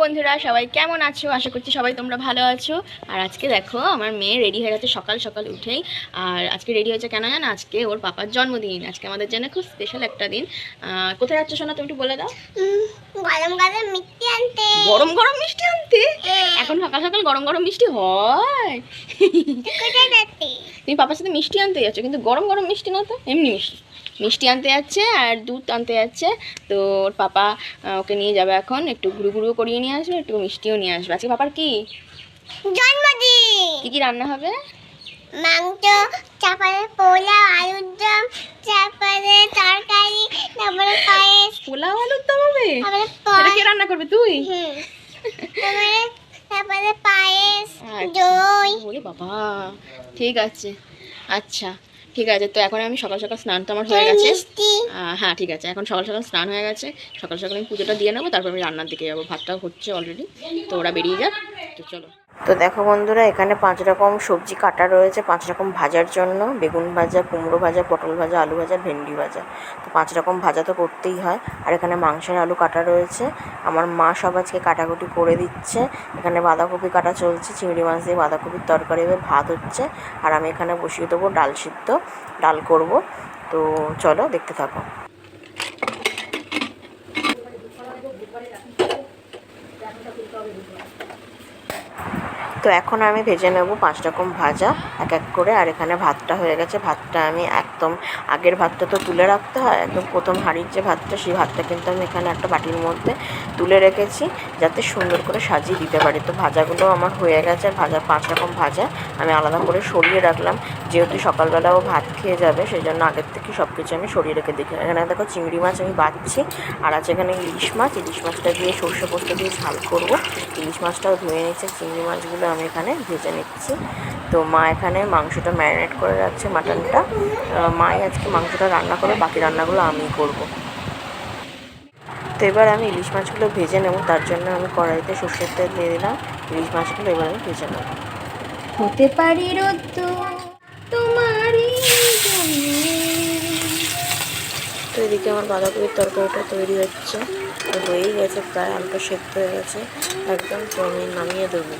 বন্ধুরা সবাই কেমন আছো? আশা করছি সবাই তোমরা ভালো আছো। আর আজকে দেখো আমার মেয়ে রেডি হয়ে গেছে সকাল সকাল উঠেই। আর আজকে রেডি হয়েছে কেন জানো? আজকে ওর পাপার জন্মদিন। আজকে আমাদের জন্য খুব স্পেশাল একটা দিন। কোথায় যাচ্ছ সোনা তুমি একটু বলে দাও। গরম গরম মিষ্টি আনতে। গরম গরম মিষ্টি আনতে? এখন সকাল সকাল গরম গরম মিষ্টি হয়। তুমি পাপার সাথে মিষ্টি আনতে যাচ্ছ কিন্তু গরম গরম মিষ্টি না তো এমনি মিষ্টি। মিষ্টি আনতে যাচ্ছে আর দুধ আনতে যাচ্ছে। তো ওর পাপা ওকে নিয়ে যাবে এখন। একটু ঘুরু ঘুরু করিয়ে নিয়ে আসবে একটু মিষ্টিও নিয়ে আসবে। আজকে পাপার কি? জন্মদিন! কি কি রান্না হবে? মাংস চাপালে পোলাও আলুর দম চাপালে তরকারি তারপরে পায়েস। পোলাও আলুর দম হবে? তারপরে এটা কে রান্না করবে তুই? তারপরে তারপরে পায়েস আচ্ছা। দই। ওরে বাবা। ঠিক আছে। আচ্ছা। ঠিক আছে তো এখন আমি সকাল সকাল স্নান তো আমার হয়ে গেছে। হ্যাঁ ঠিক আছে এখন সকাল সকাল স্নান হয়ে গেছে। সকাল সকাল আমি পুজোটা দিয়ে নেব তারপর আমি রান্নার দিকে যাব। ভাতটা হচ্ছে অলরেডি তো ওরা বেরিয়ে যাক তো চলো। তো দেখো বন্ধুরা, এখানে পাঁচ রকম সবজি কাটা রয়েছে। পাঁচ রকম ভাজার জন্য বেগুন ভাজা, কুমড়ো ভাজা, পটল ভাজা, আলু ভাজা, ভেন্ডি ভাজা। তো পাঁচ রকম ভাজা তো করতেই হয়। আর এখানে মাংসের আলু কাটা রয়েছে। আমার মা সব আজকে কাটাকুটি করে দিচ্ছে। এখানে বাঁধাকপি কাটা চলছে, চিংড়ি মাছ দিয়ে বাঁধাকপির তরকারি হবে ভাত হচ্ছে। আর আমি এখানে বসিয়ে দেবো ডাল সিদ্ধ, ডাল করব। তো চলো দেখতে থাকো। তো এখন আমি ভেজে নেব পাঁচ রকম ভাজা, এক এক করে। আর এখানে ভাতটা হয়ে গেছে। ভাতটা আমি একদম আগের ভাতটা তো তুলে রাখতে হয়, একদম প্রথম হাঁড়ির যে ভাতটা, সেই ভাতটা কিন্তু আমি এখানে একটা বাটির মধ্যে তুলে রেখেছি, যাতে সুন্দর করে সাজিয়ে দিতে পারি। তো ভাজাগুলো আমার হয়ে গেছে আর ভাজা পাঁচ রকম ভাজা। আমি আলাদা করে সরিয়ে রাখলাম। যেহেতু সকালবেলা ও ভাত খেয়ে যাবে, সেই জন্য আগের থেকে সব কিছু আমি সরিয়ে রেখে দিই এখানে দেখো চিংড়ি মাছ আমি বাঁধছি আর আছে এখানে ইলিশ মাছ। ইলিশ মাছটা দিয়ে সর্ষে পোস্ত দিয়ে ঝাল করব। ইলিশ মাছটাও ধুয়ে নিচ্ছে চিংড়ি মাছগুলো আমি এখানে ভেজে নিচ্ছি। তো মা এখানে মাংসটা ম্যারিনেট করে রাখছে মাটনটা। মাই আজকে মাংসটা রান্না করে বাকি রান্নাগুলো আমি করব। তো এবার আমি ইলিশ মাছগুলো ভেজে নেব তার জন্য আমি কড়াইতে সর্ষের তেল দিয়ে দিলাম। ইলিশ মাছগুলো এবার আমি ভেজে নেব। হতে পারি তোমারই তো এদিকে আমার বাঁধাকপির তরকারিটা তৈরি হচ্ছে। হয়েই গেছে প্রায় হালকা সেদ্ধ হয়ে গেছে। একদম তো আমি নামিয়ে দেবো।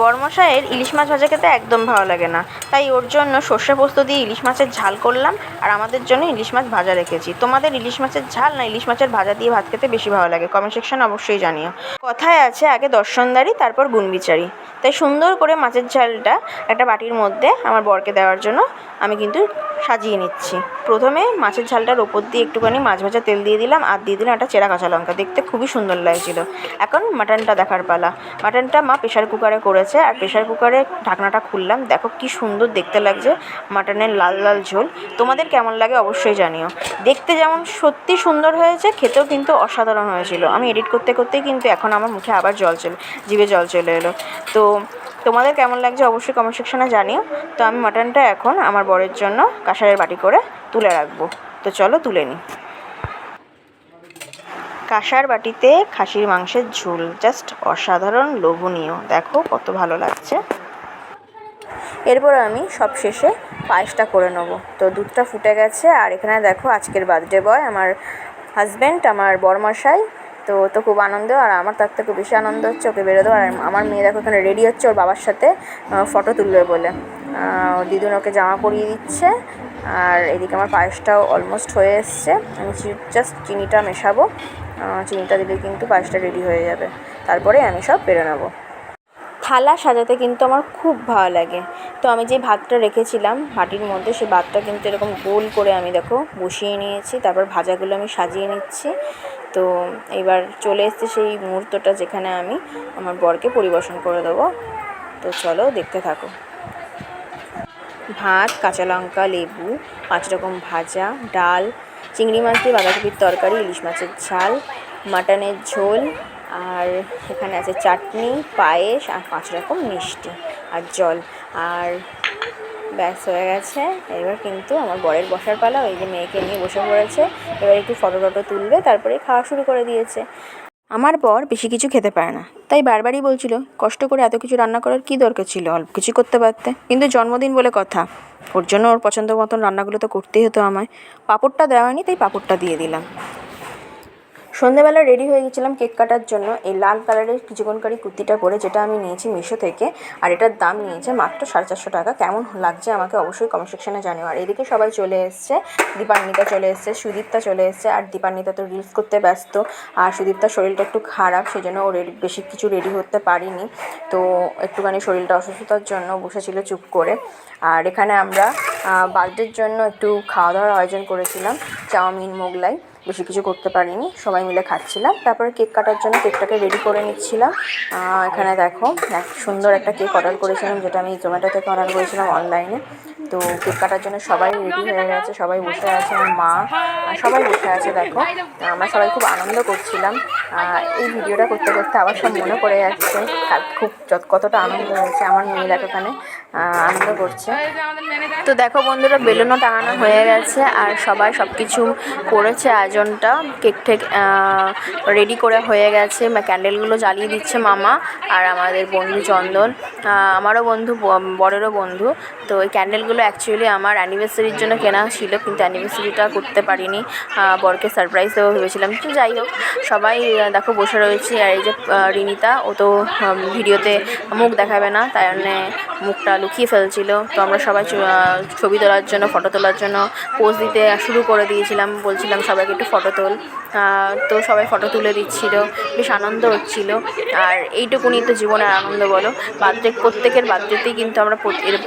বর্মশাইয়ের ইলিশ মাছ ভাজা খেতে একদম ভালো লাগে না। তাই ওর জন্য সর্ষে পোস্ত দিয়ে ইলিশ মাছের ঝাল করলাম। আর আমাদের জন্য ইলিশ মাছ ভাজা রেখেছি। তোমাদের ইলিশ মাছের ঝাল না ইলিশ মাছের ভাজা দিয়ে ভাত খেতে বেশি ভালো লাগে? কমেন্ট সেকশন অবশ্যই জানিও। কথায় আছে, আগে দর্শনদারি, তারপর গুণবিচারি। তাই সুন্দর করে মাছের ঝালটা একটা বাটির মধ্যে আমার বরকে দেওয়ার জন্য আমি কিন্তু সাজিয়ে নিচ্ছি। প্রথমে মাছের ঝালটার ওপর দিয়ে একটুখানি মাছ ভাজা তেল দিয়ে দিলাম, আর দিয়ে দিলাম একটা চেরা কাঁচা লঙ্কা। দেখতে খুবই সুন্দর লাগছিল। এখন মাটনটা দেখার পালা। মাটনটা মা প্রেশার কুকারে করেছে, আর প্রেশার কুকারে ঢাকনাটা খুললাম। দেখো কি সুন্দর দেখতে লাগছে, মাটনের লাল লাল ঝোল। তোমাদের কেমন লাগে অবশ্যই জানিও। দেখতে যেমন সত্যি সুন্দর হয়েছে, খেতেও কিন্তু অসাধারণ হয়েছিল। আমি এডিট করতে করতেই কিন্তু এখন আমার মুখে আবার জল চলে, জিভে জল চলে এলো। তো তোমাদের কেমন লাগছে অবশ্যই কমেন্ট সেকশনে জানিও। তো আমি মাটনটা এখন আমার বরের জন্য কাঁসারের বাটি করে তুলে রাখব। তো চলো তুলে নিই। কাঁসার বাটিতে খাসির মাংসের ঝোল জাস্ট অসাধারণ, লোভনীয়। দেখো কত ভালো লাগছে। এরপর আমি সব শেষে পায়েসটা করে নেব। তো দুধটা ফুটে গেছে, আর এখানে দেখো আজকের বার্থডে বয়, আমার হাজব্যান্ড আমার বরমশাই। তো তো খুব আনন্দ, আর আমার তার থেকে বেশি আনন্দ হচ্ছে, ওকে বেরোতে আর আমার মেয়ে দেখো এখানে রেডি হচ্ছে, ওর বাবার সাথে ফটো তুলবে বলে। দিদুন ওকে জামা পরিয়ে দিচ্ছে, আর এদিকে আমার পায়েসটাও অলমোস্ট হয়ে এসছে। আমি জাস্ট চিনিটা মেশাবো। চিনিটা দিলে কিন্তু পায়েসটা রেডি হয়ে যাবে। তারপরে আমি সব বেরো নেব থালা সাজাতে কিন্তু আমার খুব ভালো লাগে। তো আমি যে ভাতটা রেখেছিলাম হাঁটির মধ্যে সেই ভাতটা কিন্তু এরকম গোল করে আমি দেখো বসিয়ে নিয়েছি, তারপর ভাজাগুলো আমি সাজিয়ে নিচ্ছি। তো এবার চলে এসছে সেই মুহূর্তটা যেখানে আমি আমার বরকে পরিবেশন করে দেবো। তো চলো দেখতে থাকো। ভাত, কাঁচা লঙ্কা, লেবু, পাঁচ রকম ভাজা, ডাল, চিংড়ি মাছ দিয়ে বাঁধাকপির তরকারি, ইলিশ মাছের ঝাল, মাটনের ঝোল আর এখানে আছে চাটনি, পায়েস আর পাঁচ রকম মিষ্টি আর জল। আর ব্যাস, হয়ে গেছে। এবার কিন্তু আমার বরের বসার পালা, ওই যে মেয়েকে নিয়ে বসে পড়েছে। এবার একটু ফটো টটো তুলবে তারপরে খাওয়া শুরু করে দিয়েছে। আমার বর বেশি কিছু খেতে পারে না, তাই বারবারই বলছিল, কষ্ট করে এত কিছু রান্না করার কী দরকার ছিল? অল্প কিছু করতে পারতে। কিন্তু জন্মদিন বলে কথা, ওর জন্য ওর পছন্দ মতন রান্নাগুলো তো করতেই হতো আমায়। পাঁপড়টা দেওয়া হয়নি, তাই পাঁপড়টা দিয়ে দিলাম। সন্ধেবেলা রেডি হয়ে গেছিলাম কেক কাটার জন্য। এই লাল কালারের চিকনকারি কুর্তিটা পরে যেটা আমি নিয়েছি মিশো থেকে, আর এটার দাম নিয়েছে মাত্র সাড়ে চারশো টাকা। কেমন লাগছে আমাকে অবশ্যই কমেন্ট সেকশনে জানিও। আর এদিকে সবাই চলে এসছে, দীপান্বিতা চলে এসছে, সুদীপ্তা চলে এসছে, আর দীপান্বিতা তো রিলস করতে ব্যস্ত, আর সুদীপ্তার শরীরটা একটু খারাপ সেই জন্য ও বেশি কিছু রেডি হতে পারিনি। তো একটুখানি শরীরটা অসুস্থতার জন্য বসেছিল চুপ করে। আর এখানে আমরা বার্থডের জন্য একটু খাওয়া দাওয়ার আয়োজন করেছিলাম, চাউমিন, মোগলাই। বেশি কিছু করতে পারিনি। সবাই মিলে খাচ্ছিলাম। তারপরে কেক কাটার জন্য কেকটাকে রেডি করে নিচ্ছিলাম। এখানে দেখো সুন্দর একটা কেক অর্ডার করেছিলাম, যেটা আমি জোম্যাটো থেকে অর্ডার করেছিলাম অনলাইনে তো কেক কাটার জন্য সবাই রেডি হয়ে গেছে, সবাই বসে আছে আমার মা সবাই বসে আছে, দেখো। আমরা সবাই খুব আনন্দ করছিলাম। এই ভিডিওটা করতে করতে আবার সব মনে পড়ে যাচ্ছে। খুব কতটা আনন্দ হয়েছে আমার মেয়ে, দেখো ওখানে আনন্দ করছে। তো দেখো বন্ধুরা, বেলুনও টাঙানো হয়ে গেছে, আর সবাই সব কিছু করেছে, আয়োজনটা। কেক ঠেক রেডি করে হয়ে গেছে। ক্যান্ডেলগুলো জ্বালিয়ে দিচ্ছে মামা আর আমাদের বন্ধু চন্দন। আমারও বন্ধু, ব- বরেরও বন্ধু। তো ওই ক্যান্ডেলগুলো অ্যাকচুয়ালি আমার অ্যানিভার্সারির জন্য কেনা ছিল, কিন্তু অ্যানিভার্সারিটা করতে পারিনি। বরকে সারপ্রাইজ দেবো ভেবেছিলাম। তো যাই হোক, সবাই দেখো বসে রয়েছে আর এই যে রিনিতা, ও তো ভিডিওতে মুখ দেখাবে না, তাই জন্যে মুখটা লুকিয়ে ফেলছিল। তো আমরা সবাই ছবি তোলার জন্য ফটো তোলার জন্য পোজ দিতে শুরু করে দিয়েছিলাম। বলছিলাম, সবাইকে একটু ফটো তোল। তো সবাই ফটো তুলে দিচ্ছিল। বেশ আনন্দ হচ্ছিল। আর এইটুকুনি তো জীবনের আনন্দ বলো। বার্থডে প্রত্যেকের বার্থডেতেই কিন্তু আমরা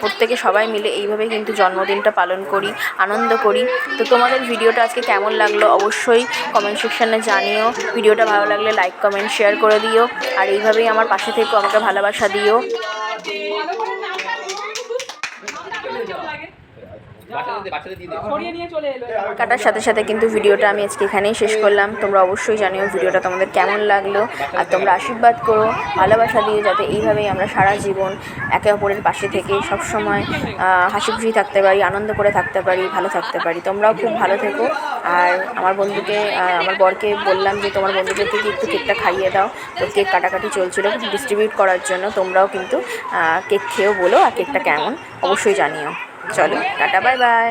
প্রত্যেকে সবাই মিলে এইভাবেই কিন্তু জন্মদিনটা পালন করি, আনন্দ করি। তো তোমাদের ভিডিওটা আজকে কেমন লাগল অবশ্যই কমেন্ট সেকশানে জানিও। ভিডিওটা ভালো লাগলে লাইক কমেন্ট শেয়ার করে দিও। আর এইভাবেই আমার পাশে থেকে, আমাকে ভালোবাসা দিও বাচ্চাদের বাচ্চাদের দিয়ে দে সরিয়ে নিয়ে চলে এলো কাটার সাথে সাথে কিন্তু ভিডিওটা আমি আজকে এখানেই শেষ করলাম। তোমরা অবশ্যই জানিও ভিডিওটা তোমাদের কেমন লাগল। আর তোমরা আশীর্বাদ করো ভালোবাসা দিয়ে যাতে এইভাবেই আমরা সারা জীবন একে অপরের পাশে থেকে সবসময় আহ, হাসি খুশি থাকতে পারি আনন্দ করে থাকতে পারি ভালো থাকতে পারি। তোমরাও খুব ভালো থেকো। আর আমার বন্ধুকে আমার বরকে বললাম যে তোমার বন্ধুদেরকে কি একটু কেকটা খাইয়ে দাও। তো কেক কাটাকাটি চলছিল ডিস্ট্রিবিউট করার জন্য। তোমরাও কিন্তু কেক খেয়েও বলো আর কেকটা কেমন অবশ্যই জানিও। চলো টাটা বাই বাই।